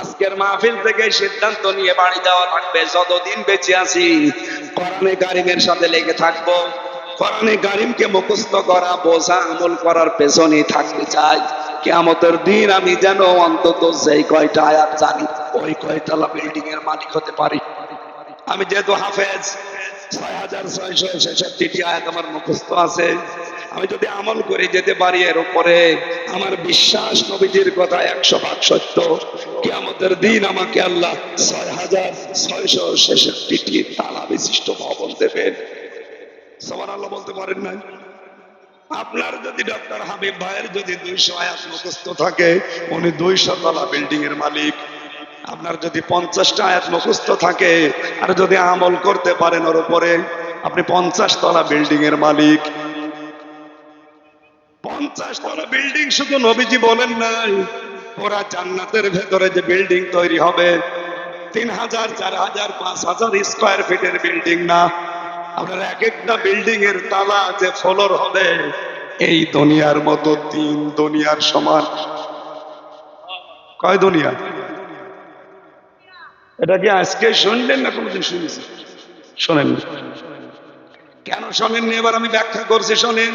আজকের মাহফিল থেকে সিদ্ধান্ত নিয়ে বাড়ি যাওয়া থাকবে। যতদিন বেঁচে আছি কোরআনে কারিমের সাথে লেগে থাকব। কোরআনে কারিমকে মুখস্থ করা, বোঝা, আমল করার পেছনেই থাকতে চাই। কেয়ামতের দিন আমি যেন অন্তত যেই কয়টা আয়াত জানি, ওই কয়তলা বিল্ডিং এর মালিক হতে পারি। আমি যেহেতু হাফেজ, ছয় হাজার ছয়শো ছেষট্টি আয়াত আমার মুখস্থ আছে। আমি যদি আমল করে যেতে পারি এর উপরে, আমার বিশ্বাস নবীজির কথা একশো ভাগ সত্য। কিয়ামতের দিন আমাকে আল্লাহ ছয় হাজার ছয়শো ছেষট্টি তালা বিশিষ্ট ভবন দেবেন। সবার আল্লাহ বলতে পারেন না আপনার যদি ডক্টর হাবিব ভাইয়ের যদি দুইশো আয়াত মুখস্থ থাকে, উনি দুইশো তলা বিল্ডিং এর মালিক। আপনার যদি পঞ্চাশটা আয়াত মুখস্থ থাকে, আর যদি আমল করতে পারেন ওর উপরে, আপনি পঞ্চাশ তলা বিল্ডিং এর মালিক। পঞ্চাশ তলা বিল্ডিং শুধু নবীজি বলেন নাই, ওরা জান্নাতের ভেতরে যে বিল্ডিং তৈরি হবে, তিন হাজার, চার হাজার, পাঁচ হাজার স্কোয়ার ফিটের বিল্ডিং না। আপনার এক একটা বিল্ডিং এর তালা যে ফ্লোর হবে, এই দুনিয়ার মতো তিন দুনিয়ার সমান। কয় দুনিয়া? এটা কি আজকে শুনলেন না কোনোদিন শুনেছেন? শোনেন কেন শোনেননি? এবার আমি ব্যাখ্যা করছি, শোনেন।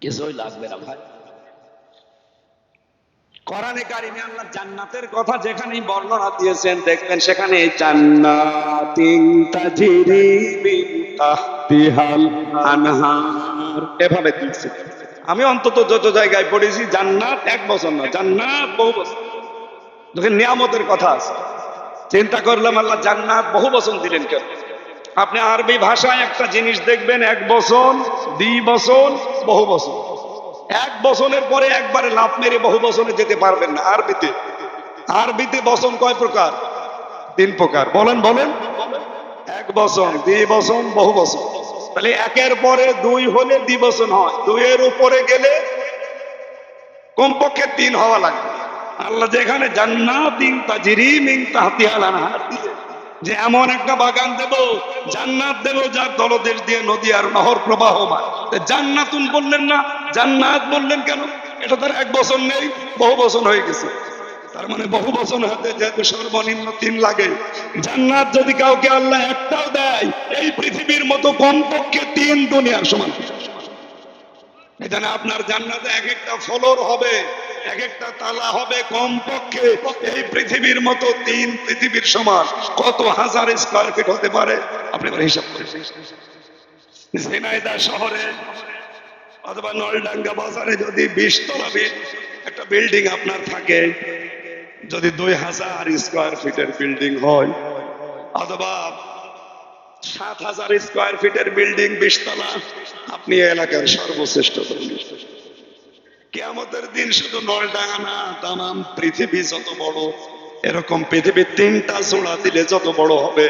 কিছুই লাগবে না ভাই। কোরআনে কারিমে আল্লাহ জান্নাতের কথা যেখানেই বর্ণনা দিয়েছেন, দেখবেন সেখানে এভাবে দিয়েছে। আমি অন্তত যত জায়গায় পড়েছি, জান্নাত এক বছর না, জান্নাত বহু বছর। নিয়ামতের কথা আছে। চিন্তা করলাম আল্লাহ জান্নাত বহু বছর দিলেন কেন? আপনি আরবি ভাষায় একটা জিনিস দেখবেন, এক বছর দ্বি বছর, বহু বছর। এক বছরের পরে একবারে লাভ মেরে বহু বছরে যেতে পারবেন না আরবিতে। আরবিতে বসন কয় প্রকার? তিন প্রকার। বলেন বলেন। এক বছর দুই বছর বহু বছর তাহলে একের পরে দুই হলে দ্বিবচন হয়। দুইয়ের উপরে গেলে কমপক্ষে তিন হওয়া লাগবে আল্লাহ যেখানে জান্নাতিন তাজরি মিন তাহতিহাল আনহার যে এমন একটা বাগান দেব, জান্নাত দেব, যার তলদেশ দিয়ে নদী আর নহর প্রবাহমান। জান্নাতুন বললেন না, জান্নাত বললেন কেন? এটা তার এক বছর নেই, বহু বছর হয়ে গেছে। তার মানে বহু বছর হাতে, যেহেতু সর্বনিম্ন তিন লাগে। জান্নাত যদি কাউকে আল্লাহ একটাও দেয়, এই পৃথিবীর মতো কমপক্ষে তিন দুনিয়ার সমান। এখানে আপনার জান্নাতে এক একটা ফলোর হবে, এক একটা তালা হবে কমপক্ষে। এই পৃথিবীর মতো তিন পৃথিবীর সমান কত হাজার স্কোয়ার ফিট হতে পারে? আপনি হিসাব করে শহরে অথবা নলডাঙ্গা বাজারে যদি বিশ তলা একটা বিল্ডিং আপনার থাকে, যদি দুই হাজার স্কোয়ার ফিটের বিল্ডিং হয়, অথবা সাত হাজার স্কোয়ার ফিটের বিল্ডিং বিশতলা। আপনি এলাকার সর্বশ্রেষ্ঠ কেয়ামতের দিন শুধু নলডাঙ্গা না, তামাম পৃথিবী যত বড়, এরকম পৃথিবীর তিনটা চূড়া দিলে যত বড় হবে,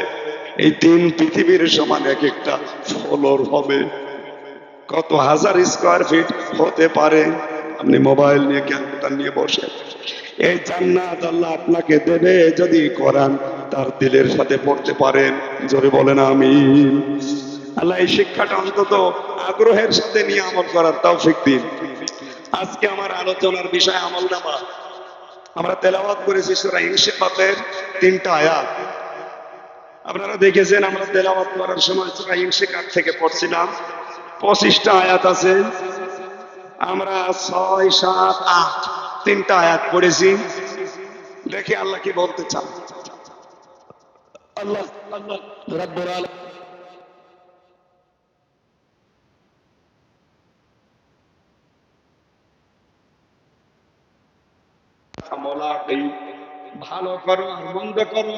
এই তিন পৃথিবীর সমান এক একটা ফলোর হবে। কত হাজার স্কোয়ার ফিট হতে পারে আপনি মোবাইল নিয়ে ক্যালকুলেটার নিয়ে বসে এই জান্নাত আল্লাহ আপনাকে দেবে যদি কোরআন তার দিলের সাথে পড়তে পারেন। জোরে বলেন আমি আল্লাহ এই শিক্ষাটা অন্তত আগ্রহের সাথে নিয়ে আমল করার তৌফিক দিন। আজকে আমার আলোচনার বিষয় আমল নামা। আমরা তেলাওয়াত করেছি সুরা ইনশিকাতের তিনটা আয়াত। আপনারা দেখেছেন আমরা তেলাওয়াত করার সময় সুরা ইনশিকাত থেকে পড়ছিলাম। পঁচিশটা আয়াত আছে। আমরা ছয়, সাত, আট, তিনটা আয়াত পড়েছি। দেখি আল্লাহ কি বলতে চান। আল্লাহ আল্লাহ ভালো করো আর মন্দ করো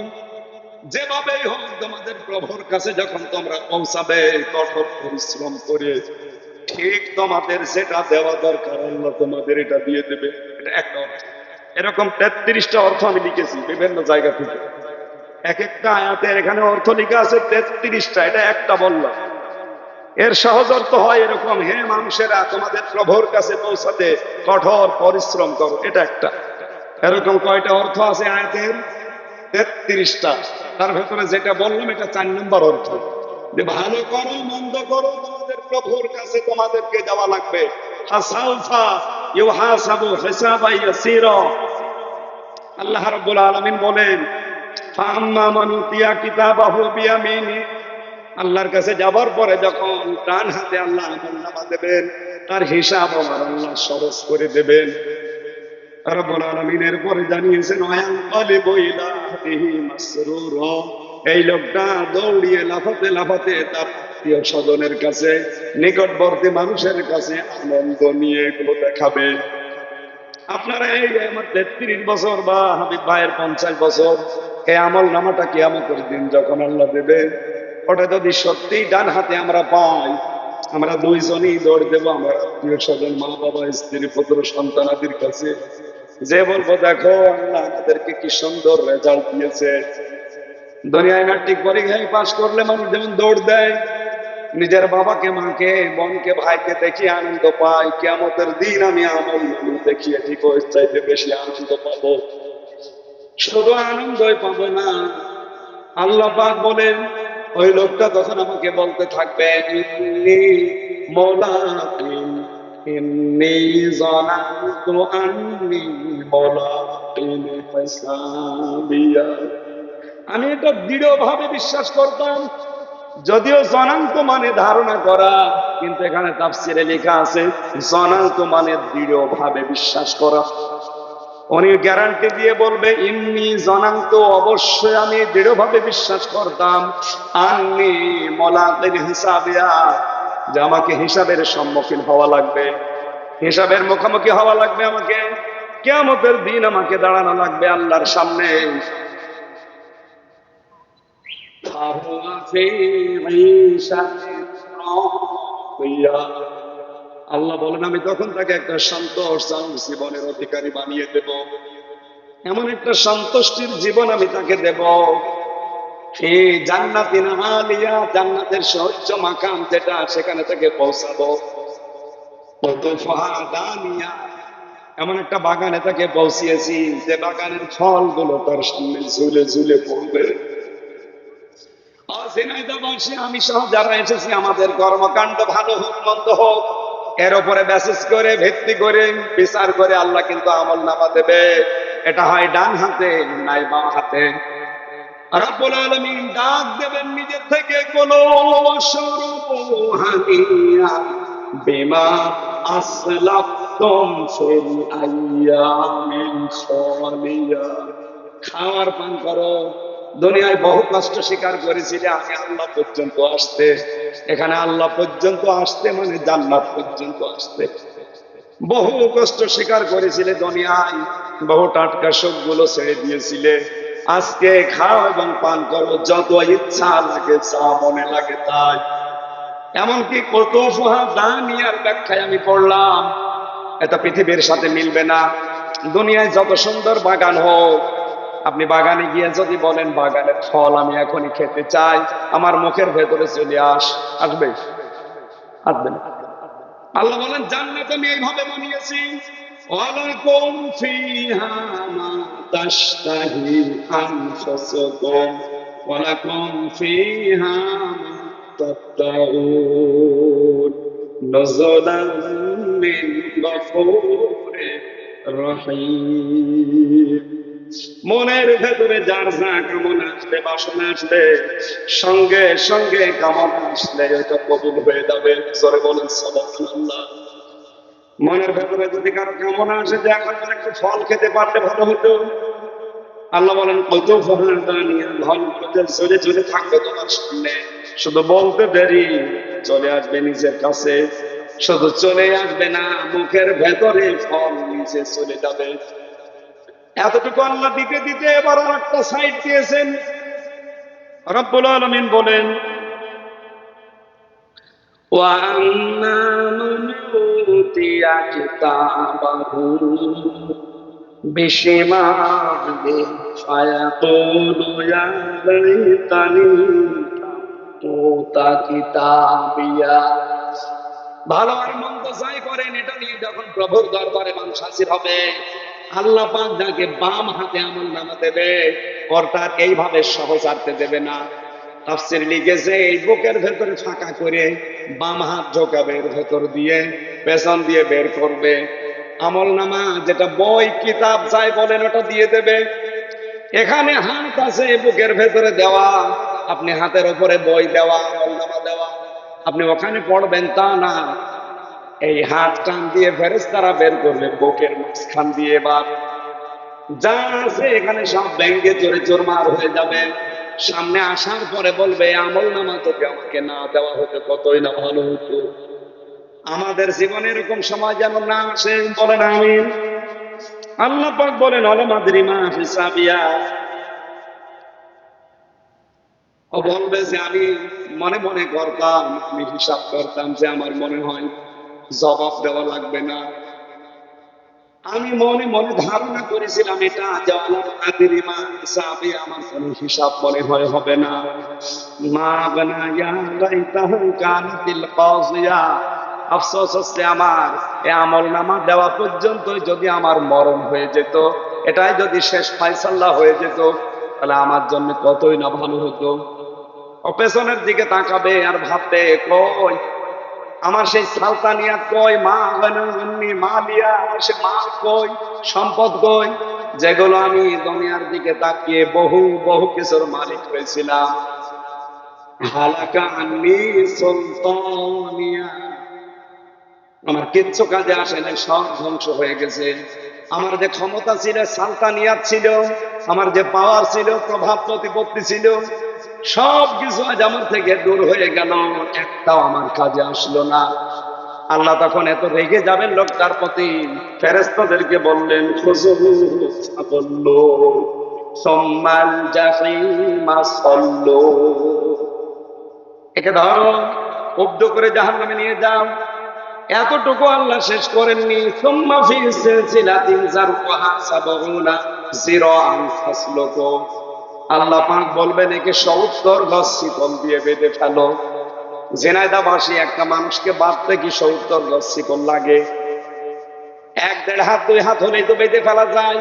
যেভাবেই হোক তোমাদের প্রভুর কাছে যখন তোমরা পৌঁছাবে, কঠোর পরিশ্রম করে ঠিক তোমাদের যেটা দেওয়া দরকার, আল্লাহ তোমাদের এটা দিয়ে দেবে। এটা একটা অর্থ এরকম তেত্রিশটা অর্থ আমি লিখেছি বিভিন্ন জায়গা থেকে। এক একটা আয়াতের এখানে অর্থ লিখা আছে তেত্রিশটা, এটা একটা বললাম। এর সহজ অর্থ হয় এরকম, হে মানুষেরা, তোমাদের প্রভুর কাছে পৌঁছাতে কঠোর পরিশ্রম করো, এটা একটা। এরকম কয়টা অর্থ আছে আয়াতের? তেত্রিশটা। তার ভেতরে যেটা বললাম, এটা চার নম্বর অর্থ। যে ভালো করো, মন্দ করো, তোমাদের প্রভুর কাছে তোমাদেরকে যাওয়া লাগবে। আল্লাহ রাব্বুল আলামিন বলেন আল্লাহর কাছে যাবার পরে যখন ডান হাতে আল্লাহ দেবেন, তার হিসাব আমার আল্লাহ সহজ করে দেবেন। রব্বুল আলামিনের পরে জানিয়েছেন এই লোকটা দৌড়িয়ে লাফাতে লাফাতে তার আত্মীয় স্বজনের কাছে, নিকটবর্তী মানুষের কাছে আনন্দ নিয়ে এগুলো দেখাবে। আপনারা এই আমার তেত্রিশ বছর বা হাবিব ভাইয়ের পঞ্চাশ বছর, এই আমল নামাটা কিয়ামতের দিন যখন আল্লাহ দেবে, ওটা যদি সত্যি ডান হাতে আমরা পাই, আমরা দুইজনই দৌড় দেবো, আমার আত্মীয় স্বজন, মা বাবা, স্ত্রী, পুত্র সন্তানাদের কাছে। যে বলব, দেখো, আল্লাহ আমাদেরকে কি সুন্দর রেজাল্ট দিয়েছে। দুনিয়ায় ম্যাট্রিক পরীক্ষায় পাশ করলে মানুষ যেমন দৌড় দেয় নিজের বাবাকে, মাকে, বোনকে, ভাইকে দেখিয়ে আনন্দ পাই। কেমতের দিন আমি আমল নামা দেখিয়ে ঠিক চাইতে বেশি আনন্দ পাবো। শুধু আনন্দই পাবো না। আল্লাহ পাক বলেন, ওই লোকটা তখন আমাকে বলতে থাকবে আমি এটা দৃঢ়ভাবে বিশ্বাস করতাম। যদিও জনাঙ্ক মানে ধারণা করা, কিন্তু এখানে তাফসিরে লেখা আছে, জনাঙ্ক মানে দৃঢ়ভাবে বিশ্বাস করা। উনি গ্যারান্টি দিয়ে বলবে, ইন্নি জনাঙ্ক, অবশ্যই আমি দৃঢ়ভাবে বিশ্বাস করতাম। আন্নি মলাকের হিসাবে যে আমাকে হিসাবের সম্মুখীন হওয়া লাগবে। হিসাবের মুখোমুখি হওয়া লাগবে আমাকে। কেমতের দিন আমাকে দাঁড়ানো লাগবে আল্লাহর সামনে। আল্লাহ বলেন, আমি তখন তাকে একটা সন্তোষ জীবনের অধিকারী বানিয়ে দেব। এমন একটা সন্তুষ্টির জীবন আমি তাকে দেব। জান্নাতি নাহালিয়া, জান্নাতের সহ্য যেটা, সেখানে তাকে পৌঁছাবো। এমন একটা বাগানে তাকে পৌঁছিয়েছি, যে বাগানের ফলগুলো তার সামনে ঝুলে ঝুলে পড়বে। আমি সহ যারা এসেছি, আমাদের কর্মকাণ্ড ভালো হোক, মন্দ হোক, এর উপরে ব্যাসেস করে, ভিত্তি করে, বিচার করে আল্লাহ কিন্তু আমল নামা দেবে। এটা হয় ডান হাতে, নাই বাম হাতে। নিজের থেকে কোন বিমা আসলাফতুম ফিল আইয়ামিল খাওয়ার পান করো। দুনিয়ায় বহু কষ্ট স্বীকার করেছিলে আমি আল্লাহ পর্যন্ত আসতে, এখানে আল্লাহ পর্যন্ত আসতে মানে জান্নাত পর্যন্ত আসতে। বহু কষ্ট স্বীকার করেছিলে দুনিয়ায় বহু টাটকা সবগুলো ছেড়ে দিয়েছিলে। আজকে খাও এবং পান করো, যত ইচ্ছা লাগে চা মনে লাগে তাই। এমনকি কত উপহার দানিয়ার ব্যাখ্যায় আমি পড়লাম, এটা পৃথিবীর সাথে মিলবে না। দুনিয়ায় যত সুন্দর বাগান হোক আপনি বাগানে গিয়ে যদি বলেন, বাগানের ফল আমি এখনই খেতে চাই, আমার মুখের ভেতরে চলে আস। আসবে? আসবে না। আল্লাহ বলেন, জান্নাত আমি এইভাবে বানিয়েছি রহিম। মনের ভেতরে যার যা কামনা আসবে, বাসনা আসবে, সঙ্গে সঙ্গে কামনা আসলে ওইটা কবুল হয়ে যাবে। সরে বলেন, সুবহানাল্লাহ। মনের ভেতরে যদি কারও কামনা আসে, যে এখন একটু ফল খেতে পারলে ভালো হতো। আল্লাহ বলেন, কত ফল দানিয়া ফল চলে চলে থাকবে তোমার সামনে। শুধু বলতে দেরি, চলে আসবে নিজের কাছে। শুধু চলে আসবে না, মুখের ভেতরে ফল নিচে চলে যাবে। এতটুকু আল্লাহ দিতে দিতে এবার আর একটা সাইড দিয়েছেন। রব্বুল আলমিন বলেন ভালো আর মন্দ যাই করেন, এটা নিয়ে যখন প্রভুর দরবারে মানুষ হাসির হবে আল্লাহ পাক যাকে বাম হাতে আমল নামা দেবে, কর্তার এইভাবে সহজ আনতে দেবে না। তাফসির লিখেছে, এই বুকের ভেতরে ফাঁকা করে বাম হাত ঢোকাবে ভেতর দিয়ে পেছন দিয়ে বের করবে। আমল নামা যেটা বই, কিতাব যাই বলেন, ওটা দিয়ে দেবে। এখানে হাত আছে বুকের ভেতরে দেওয়া। আপনি হাতের উপরে বই দেওয়া, আমল নামা দেওয়া। আপনি ওখানে পড়বেন তা না। এই হাত টান দিয়ে ফেরেস্তারা বের করবে বুকের মাঝখান দিয়ে এবার। যা আছে এখানে সব ব্যাংকে চোরে চোরমার হয়ে যাবে। সামনে আসার পরে বলবে আমল নামা তোকে আমাকে না দেওয়া হতো কতই না ভালো হতো। আমাদের জীবনে এরকম সময় যেন না আসে, বলেন আমি আল্লাহ পাক বলেন অলমাদ্রি মা হিসাবিয়া ও বলবে যে, আমি মনে মনে করতাম, আমি হিসাব করতাম যে আমার মনে হয় জবাব দেওয়া লাগবে না। আমি মনে মনে ধারণা করেছিলাম, এটা যে আলাদিরি মা হিসাবে আমার কোনো হিসাব মনে হয় হবে না। মা বানায়া লাইতাহু কানাতিল কাজিয়া। আফসোস হচ্ছে আমার, এ আমল নামা দেওয়া পর্যন্ত যদি আমার মরণ হয়ে যেত, এটাই যদি শেষ ফাইসাল্লাহ হয়ে যেত, তাহলে আমার জন্য কতই না ভালো হতো। পেছনের দিকে তাকাবে আর ভাববে, কই আমার সেই সালতানিয়াত কই, মা গনানি মালিয়া আমার সে মাল কই, সম্পদ কই, যেগুলো আমি দুনিয়ার দিকে তাকিয়ে বহু বহু কিছুর মালিক হয়েছিলাম। সুলতানিয়া। আমার কিচ্ছু কাজে আসে সব ধ্বংস হয়ে গেছে। আমার যে ক্ষমতা ছিল, সালতানিয়াত ছিল, আমার যে পাওয়ার ছিল, প্রভাব প্রতিপত্তি ছিল সব কিছু আজ আমার থেকে দূর হয়ে গেল, একটাও আমার কাজে আসলো না। আল্লাহ তখন এত রেগে যাবেন লোকটার প্রতি ফেরেস্তাদেরকে বললেন খুজুহু সম্মান একে ধরো, উব্দ করে জাহান নামে নিয়ে যাও। এতটুকু আল্লাহ শেষ করেননি। সুম্মা ফি সিলসিলাতিন জারউহা সাবউনা জিরাআন ফাসলুকু। আল্লাহ পাক বলবেন, একে 70 গজ শিকল দিয়ে বেঁধে ফেলো। জেনাইদাবাসী একটা মানুষকে বাঁধতে কি 70 গজ শিকল লাগে? এক দেড় হাত, দুই হাত হলেই তো বেঁধে ফেলা যায়।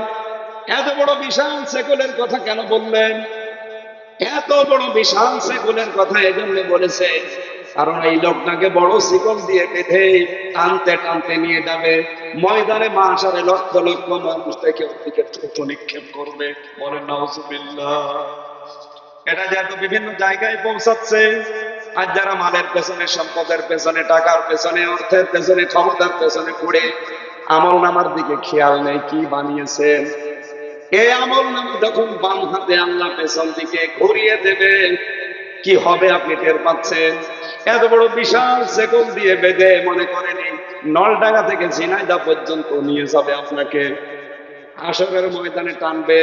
এত বড় বিশাল সেকুলের কথা কেন বললেন? এত বড় বিশাল সেকুলের কথা এজন্য বলেছে কারণ এই লোকটাকে বড় শিকল দিয়ে বেঁধে টানতে টানতে নিয়ে যাবে। ময়দানে মাসারে লক্ষ লক্ষ মানুষ থেকে ওদিকে ছোট নিক্ষেপ করবে। বলে, নাউজুবিল্লাহ। এটা যেহেতু বিভিন্ন জায়গায় পৌঁছাচ্ছে, আর যারা মালের পেছনে, সম্পদের পেছনে, টাকার পেছনে, অর্থের পেছনে, ক্ষমতার পেছনে পড়ে, আমল নামার দিকে খেয়াল নেই, কি বানিয়েছেন? এই আমল নামা যখন বাম হাতে আল্লাহ পেছন দিকে ঘুরিয়ে দেবে, কি হবে আপনি টের পাচ্ছেন? এত বড় বিশাল সেকল দিয়ে বেঁধে মনে করেনি নলডাঙ্গা থেকে ঝিনাইদা পর্যন্ত নিয়ে যাবে আপনাকে। হাসরের ময়দানে টানবে।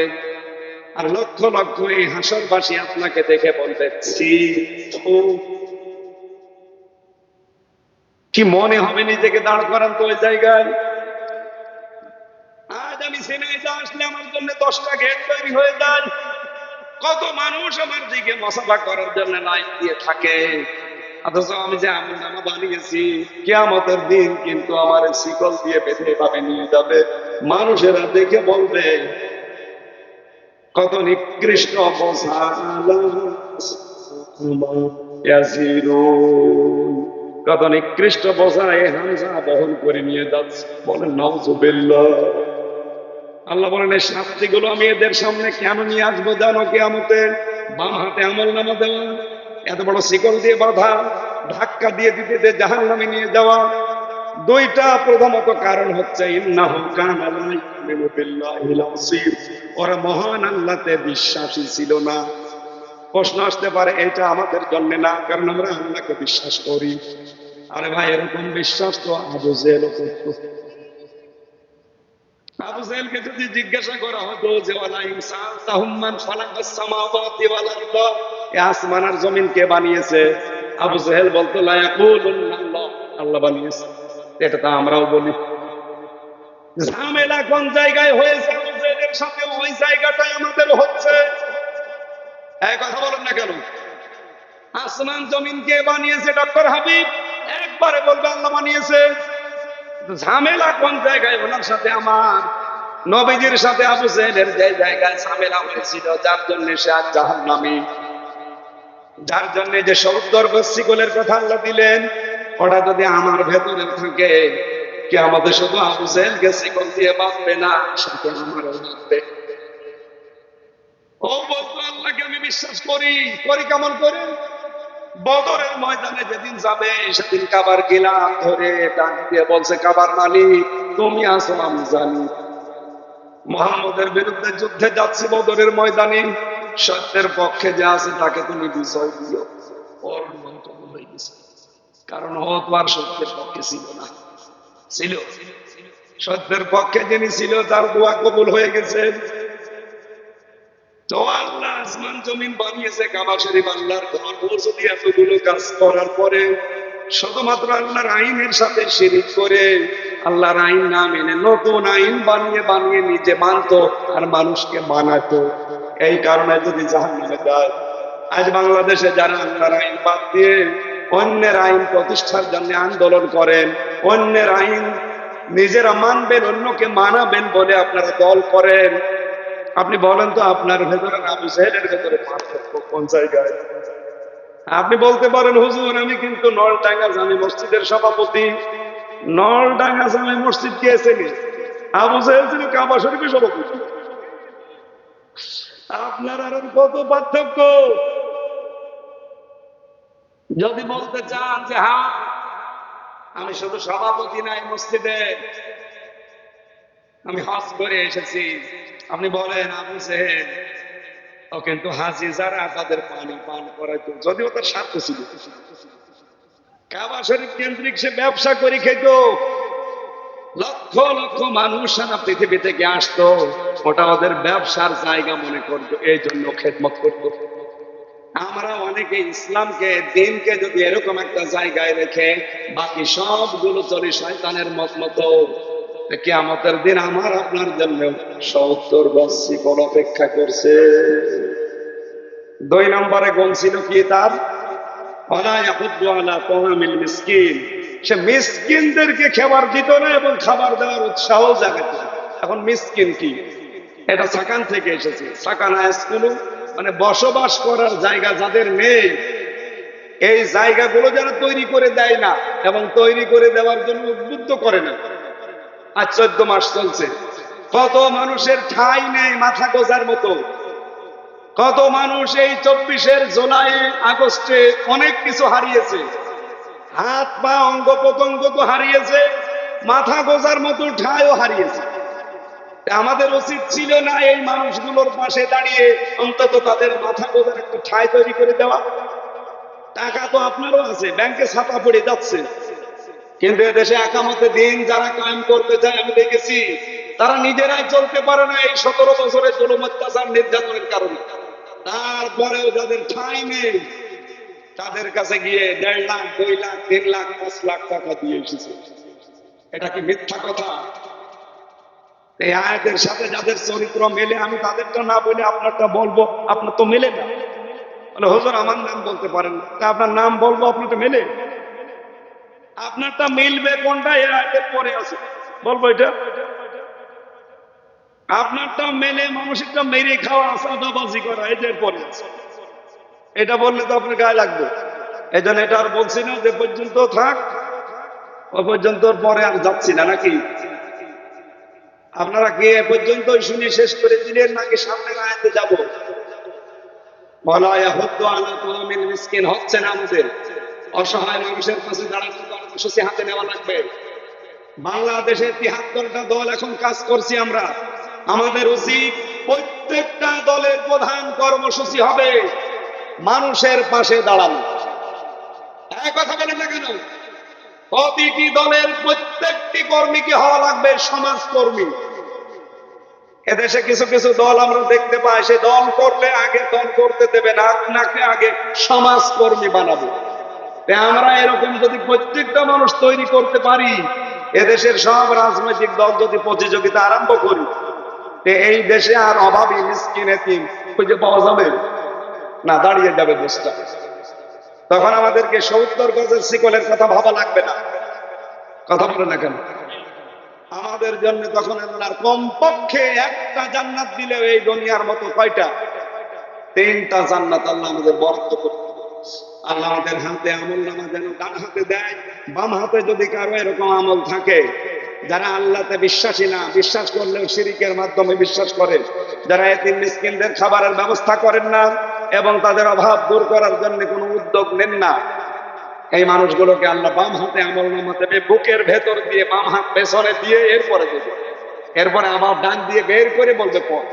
আর লক্ষ লক্ষ এই হাসরবাসী আপনাকে দেখে বলবে, ছি। কি মনে হবে নিজেকে দাঁড় করান তো ওই জায়গায়? আজ আমি সিনাইদা আসলে আমার জন্য দশটা গেট তৈরি হয়ে যায়। কত মানুষ আমার দিকে মশাফা করার জন্য লাইন দিয়ে থাকে। অথচ আমি যে আমি নামা বানিয়েছি, কেয়ামতের দিন কিন্তু আমার শিকল দিয়ে বেঁধে এভাবে নিয়ে যাবে। মানুষেরা দেখে বলবে, কত নিকৃষ্ট কত নিকৃষ্ট বোঝা এ হামজা বহন করে নিয়ে যাচ্ছে। বলেন নওজুবিল্লাহ আল্লাহ বলেন, এই শাস্তিগুলো আমি এদের সামনে কেন নিয়ে আসব জানো কেয়ামতে? বাম হাতে আমল নামা দেওয়া এত বড় শিকল দিয়ে বাঁধা, ধাক্কা দিয়ে দিতে দিয়ে জাহান নামে নিয়ে যাওয়া। দুইটা প্রধানত কারণ হচ্ছে। ওরা মহান আল্লাহতে বিশ্বাসী ছিল না। প্রশ্ন আসতে পারে, এটা আমাদের জন্য না, কারণ আমরা আল্লাহকে বিশ্বাস করি। আরে ভাই, এরকম বিশ্বাস তো আবু করতো। আবু জাহেলকে যদি জিজ্ঞাসা করা হতো যে, ওয়ালা ইনসান তাহুম্মান খালাকাস সামাওয়াতি ওয়াল এ আসমান আর জমিন কে বানিয়েছে? আবু জেহেল বলতো আল্লাহ। বানিয়েছে। এটা তো আমরাও বলি। ঝামেলা কোন জায়গায় হয়েছে? আবু ওই জায়গাটাই আমাদের হচ্ছে। কথা বলেন না কেন? আসমান, জমিন কে বানিয়েছে, ডক্টর হাবিব? একবারে বলবে, আল্লাহ বানিয়েছে। ঝামেলা কোন জায়গায়? ওনার সাথে আমার নবীজির সাথে আবু জেহেলের যে জায়গায় ঝামেলা হয়েছিল, যার জন্য সে আর জাহান্নামী। যার জন্য যে সত্তর গোস্তিগুলের কথা আল্লাহ দিলেন, ওটা যদি আমার ভেতরে থাকে, কে আমাদের শুধু আবু জেহেলকে শিকল দিয়ে বাঁধবে না, সাথে আমারও বাঁধবে ও বলতো আল্লাহকে আমি বিশ্বাস করি করি কেমন করে। বদরের ময়দানে যেদিন যাবে, সেদিন কাবার গিলাম ধরে ডাক দিয়ে বলছে, কাবার মালিক, তুমি আসো আমি জানি। মোহাম্মদের বিরুদ্ধে যুদ্ধে যাচ্ছি বদরের ময়দানে। সত্যের পক্ষে যে আছে তাকে তুমি বিষয় দিও। ওর হয়ে গেছে। কারণ ও তো আর সত্যের পক্ষে ছিল না। ছিল। সত্যের পক্ষে যিনি ছিল, তার দোয়া কবুল হয়ে গেছে। আল্লাহ আইন না মেনে নতুন আইন বানিয়ে বানিয়ে নিজে মানতো আর মানুষকে মানাতো। এই কারণে যদি জাহান নামে যায়, আজ বাংলাদেশে যারা আল্লাহর আইন বাদ দিয়ে অন্যের আইন প্রতিষ্ঠার জন্য আন্দোলন করেন, অন্যের আইন নিজেরা মানবেন, অন্যকে মানাবেন বলে আপনারা দল করেন, আপনি বলেন তো আপনার ভেতরে আবু সাহেবের ভেতরে পার্থক্য কোন জায়গায়? আপনি বলতে পারেন, হুজুর, আমি কিন্তু নলডাঙ্গা জামি মসজিদের সভাপতি। নলডাঙ্গা জামি মসজিদ কে আবু সাহেব ছিল কাবা শরীফের সভাপতি। আপনার আর কত পার্থক্য? যদি বলতে চান যে হ্যাঁ আমি শুধু সভাপতি নাই মসজিদে, আমি হজ করে এসেছি। আপনি বলেন, আবু সেহেদ ও কিন্তু হাসি যারা তাদের পানি পান করাইতো, যদিও তার স্বার্থ ছিল। কাবা শরীফ কেন্দ্রিক সে ব্যবসা করে খেত লক্ষ লক্ষ মানুষ সারা পৃথিবী থেকে আসতো, ওটা ওদের ব্যবসার জায়গা মনে করতো, এই জন্য খেদমত করতো। আমরা অনেকে ইসলামকে, দিনকে যদি এরকম একটা জায়গায় রেখে বাকি সবগুলো চলে শয়তানের মত মতো কেয়ামতের দিন আমার আপনার জন্য সত্তর বৎসি কোন অপেক্ষা করছে। দুই নম্বরে গুণ ছিল কি তার? মিসকিন। সে মিসকিনদেরকে খাবার দিত না এবং খাবার দেওয়ার উৎসাহ জাগাত এখন মিসকিন কি? এটা সাকান থেকে এসেছে। সাকান স্কুল মানে বসবাস করার জায়গা যাদের নেই, এই জায়গাগুলো যারা তৈরি করে দেয় না এবং তৈরি করে দেওয়ার জন্য উদ্বুদ্ধ করে না। আর চোদ্দ মাস চলছে। কত মানুষের ঠাই নেই মাথা গোজার মতো। কত মানুষ এই চব্বিশের জুলাই আগস্টে অনেক কিছু হারিয়েছে। হাত, পা, অঙ্গ প্রত্যঙ্গ তো হারিয়েছে, মাথা গোজার মতো ঠাইও হারিয়েছে। আমাদের উচিত ছিল না এই মানুষগুলোর পাশে দাঁড়িয়ে অন্তত তাদের মাথা গোজার একটা ঠাই তৈরি করে দেওয়া। টাকা তো আপনারও আছে, ব্যাংকে ছাপা পড়ে যাচ্ছে। কিন্তু এদেশে একামতে দিন যারা কায়েম করতে চায়, আমি দেখেছি, তারা নিজেরাই চলতে পারে না এই সতেরো বছরের জুলুম অত্যাচার নির্যাতনের কারণে। তারপরেও যাদের ঠাঁই নেই তাদের কাছে গিয়ে দেড় লাখ, দুই লাখ, তিন লাখ, পাঁচ লাখ টাকা দিয়ে এসেছে। এটা কি মিথ্যা কথা? এই আয়াতের সাথে যাদের চরিত্র মেলে, আমি তাদেরটা না বলে আপনারটা বলব, আপনার তো মেলে না। বলে, হুজুর, আমার নাম বলতে পারেন তা আপনার নাম বলব আপনারটা মেলে। আপনারটা মিলবে কোনটা? এর আয়াতের পরে আছে। বলব এটা। আপনারটা মেলে, মানুষেরটা মেরে খাওয়া, সাদাবাজি করা, এদের পরে আছে। এটা বললে তো আপনার গায়ে লাগবে। এই জন্য এটা আর বলছি না, যে পর্যন্ত থাক, ও পর্যন্ত পরে আর যাচ্ছি না, নাকি? আপনারা কি এ পর্যন্ত শুনে শেষ করে দিলেন, নাকি সামনে আয়াতে যাব? মিসকিন, হচ্ছে না আমাদের। অসহায় মানুষের কাছে দাঁড়াতে হাতে নেওয়া লাগবে। বাংলাদেশের তিহাত্তরটা দল এখন কাজ করছি আমরা। আমাদের উচিত প্রত্যেকটা দলের প্রধান কর্মসূচি হবে। মানুষের পাশে দাঁড়ানো। কথা বলেন না কেন? প্রতিটি দলের প্রত্যেকটি কর্মীকে হওয়া লাগবে? সমাজ কর্মী এদেশে কিছু কিছু দল আমরা দেখতে পাই, সে দল করলে আগে দল করতে দেবে না, আপনাকে আগে সমাজ কর্মী বানাবো আমরা এরকম যদি প্রত্যেকটা মানুষ তৈরি করতে পারি, এদেশের সব রাজনৈতিক দল যদি প্রতিযোগিতা আরম্ভ করি এই দেশে আর অভাবী, মিসকিন, এতিম খুঁজে পাওয়া যাবে? না, দাঁড়িয়ে যাবে বুঝটা তখন আমাদেরকে সত্তর গজের শিকলের কথা ভাবা লাগবে না। কথা বলে না কেন আমাদের জন্য তখন আল্লাহর কমপক্ষে একটা জান্নাত দিলে এই দুনিয়ার মতো কয়টা? তিনটা জান্নাত আল্লাহ আমাদের বরাদ্দ করে আল্লাহ আমাদের হাতে আমল নামা যেন ডান হাতে দেয়, বাম হাতে যদি কারও এরকম আমল থাকে, যারা আল্লাহতে বিশ্বাসী না, বিশ্বাস করলেও শিরিকের মাধ্যমে বিশ্বাস করে, যারা এতিম মিসকিনদের খাবারের ব্যবস্থা করেন না এবং তাদের অভাব দূর করার জন্য কোনো উদ্যোগ নেন না। এই মানুষগুলোকে আল্লাহ বাম হাতে আমল নামা দেবে, বুকের ভেতর দিয়ে বাম হাত পেছনে দিয়ে এরপরে দেবে এরপরে আবার ডান দিয়ে বের করে বলবে, পড়।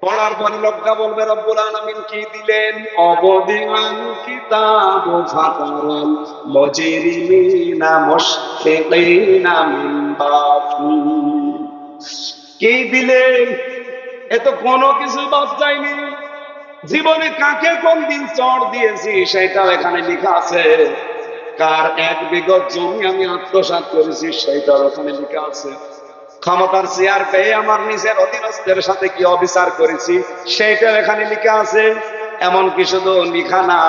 পড়ার পরে লোকটা বলবে, রব্বুল কি দিলেন? অবদিমান কিতাব কি দিলেন? এ তো কোনো কিছু বাদ যায়নি। জীবনে কাকে কোন দিন চড় দিয়েছি সেটাও এখানে লেখা আছে। কার এক বিগত জমি আমি আত্মসাৎ করেছি সেটাও এখানে লেখা আছে। ক্ষমতার চেয়ার পেয়ে আমার নিজের অধীনস্থের সাথে কি অবিচার করেছি সেইটা এখানে লিখা আছে। এমন কি শুধু লিখা না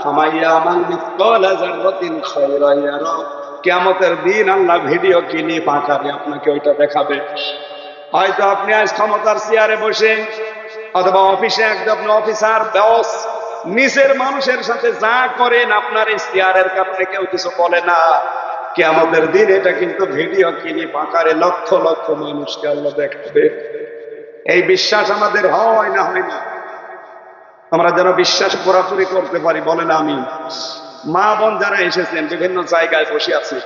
খামাইয়া আমার মিত্তল জাররাতিন খায়রাইয়ারা কিয়ামতের দিন আল্লাহ ভিডিও কিনি পাঠাবে, আপনাকে ওইটা দেখাবে। হয়তো আপনি আজ ক্ষমতার চেয়ারে বসে অথবা অফিসে একজন অফিসার, বস নিচের মানুষের সাথে যা করেন আপনার চেয়ারের কারণে কেউ কিছু বলে না। কি আমাদের দিন এটা কিন্তু ভিডিও কিনি পাকারে লক্ষ লক্ষ মানুষকে আল্লাহ দেখাবে। এই বিশ্বাস আমাদের হয় না হয় না? আমরা যেন বিশ্বাস পুরাপুরি করতে পারি, বলেন আমি মা বোন যারা এসেছেন, বিভিন্ন জায়গায় বসে আছে।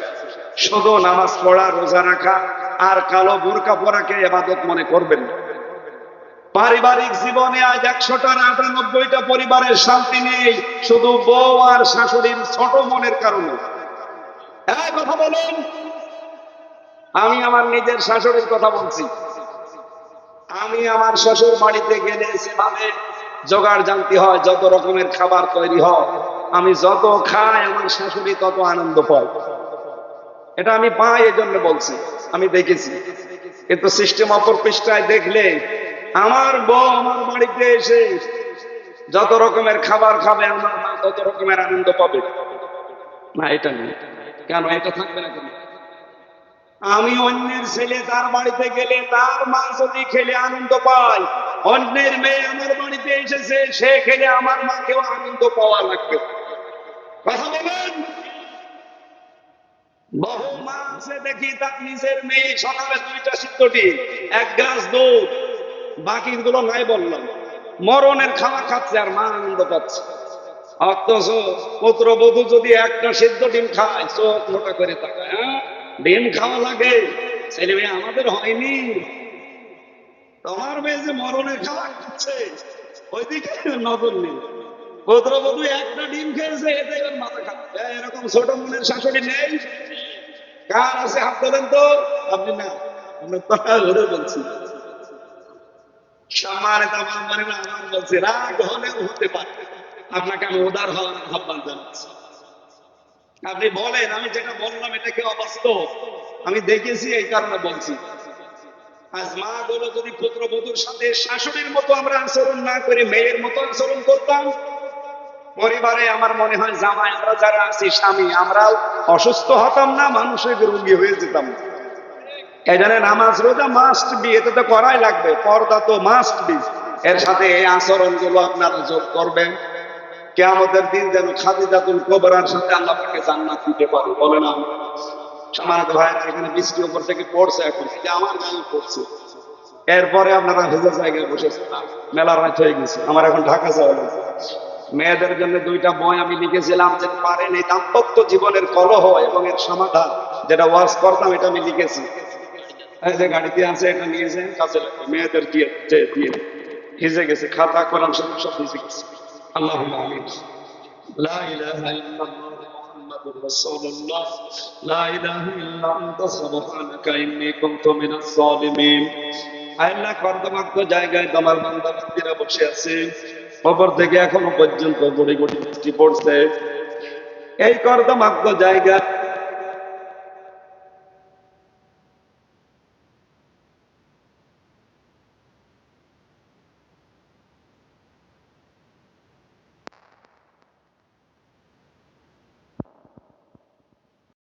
শুধু নামাজ পড়া, রোজা রাখা আর কালো বোরকা পরাকে এবাদত মনে করবেন না। পারিবারিক জীবনে আজ একশোটার আটানব্বইটা পরিবারের শান্তি নেই, শুধু বউ আর শাশুড়ির ছোট মনের কারণে। হ্যাঁ কথা বলুন। আমি আমার নিজের শাশুড়ির কথা বলছি। আমি আমার শ্বশুর বাড়িতে গেলে সেভাবে জোগাড় জানতে হয়, যত রকমের খাবার তৈরি হয়, আমি যত খাই, আমার শাশুড়ি তত আনন্দ পায়। এটা আমি পাই এই জন্য বলছি, আমি দেখেছি। কিন্তু সিস্টেম অপর পৃষ্ঠায় দেখলে আমার বউ আমার বাড়িতে এসে যত রকমের খাবার খাবে, আমার মা তত রকমের আনন্দ পাবে। না, এটা নেই কেন, এটা থাকবে না আমি অন্যের ছেলে তার বাড়িতে গেলে তার মা যদি খেলে আনন্দ পায়, অন্যের মেয়ে আমার বাড়িতে এসেছে, সে খেলে আমার মাকেও আনন্দ পাওয়া লাগবে। কথা বলেন বহু মা আছে দেখি, তার নিজের মেয়ে সকালে দুইটা সিদ্ধ এক গ্লাস দুধ বাকিগুলো নাই বললাম। মরণের খাওয়া খাচ্ছে আর মা আনন্দ পাচ্ছে। অথচ পুত্রবধূ যদি একটা সিদ্ধ ডিম খায়, চোখ মোটা করে তাকায় হ্যাঁ? ডিম খাওয়া লাগে। ছেলে মেয়ে, আমাদের হয়নি। তোমার মেয়ে যে মরণের খাওয়া খাচ্ছে, ওইদিকে নজর নেই। পুত্রবধূ একটা ডিম খেয়েছে, এতে এবার মাথা খাচ্ছে এরকম ছোট মনের শাশুড়ি নেই। কার আছে হাত ধরেন তো? আপনি না। আমরা তো ধরে বলছি সম্মানিত আমার মানে আমার বলছি, রাগ হলেও হতে পারে। আপনাকে আমি উদার হওয়ার আহ্বান জানাচ্ছি। আপনি বলেন, আমি যেটা বললাম এটা কি অবাস্তব। আমি দেখেছি এই কারণে বলছি। আজ মা গুলো যদি পুত্রবধূর সাথে শাশুড়ির মতো আমরা আচরণ না করে, মেয়ের মতো আচরণ করতাম, পরিবারে আমার মনে হয়, জামাই, আমরা যারা আছি, স্বামী, আমরাও অসুস্থ হতাম না, মানুষের রোগী হয়ে যেতাম না। জন্য নামাজ রোজা মাস্ট বি এটা তো করাই লাগবে, পর্দা তো মাস্ট বি এর সাথে এই আচরণগুলো আপনারা যোগ করবেন। কেয়ামতের দিন যেন খাদিজাতুল কোবরার সাথে আল্লাহ পাকে জান্নাত দিতে পারে, বলে না। সমানত ভাইরা এখানে বৃষ্টি উপর থেকে পড়ছে এখন, এই আমার গায়ে পড়ছে। এরপরে আপনারা ভেজা জায়গায় বসেছেন। মেলা রাত হয়ে গেছে, আমার এখন ঢাকা যাওয়া লাগবে। মেয়েদের জন্য দুইটা বই আমি লিখেছিলাম যে পারেন এই দাম্পত্য জীবনের কলহ এবং এর সমাধান, যেটা ওয়াজ করতাম, এটা আমি লিখেছি। এই যে গাড়িতে আছে, এটা নিয়ে যান। কাজে লাগবে। মেয়েদের দিয়ে দিয়ে। ভিজে গেছে, খাতা কোরআন সব সব ভিজে গেছে। আল্লাহ আমিন জায়গায় তোমার বান্দা বসে আছে। এখনও পর্যন্ত গড়ি গড়ি বৃষ্টি পড়ছে। এই কর্দমাক্ত জায়গা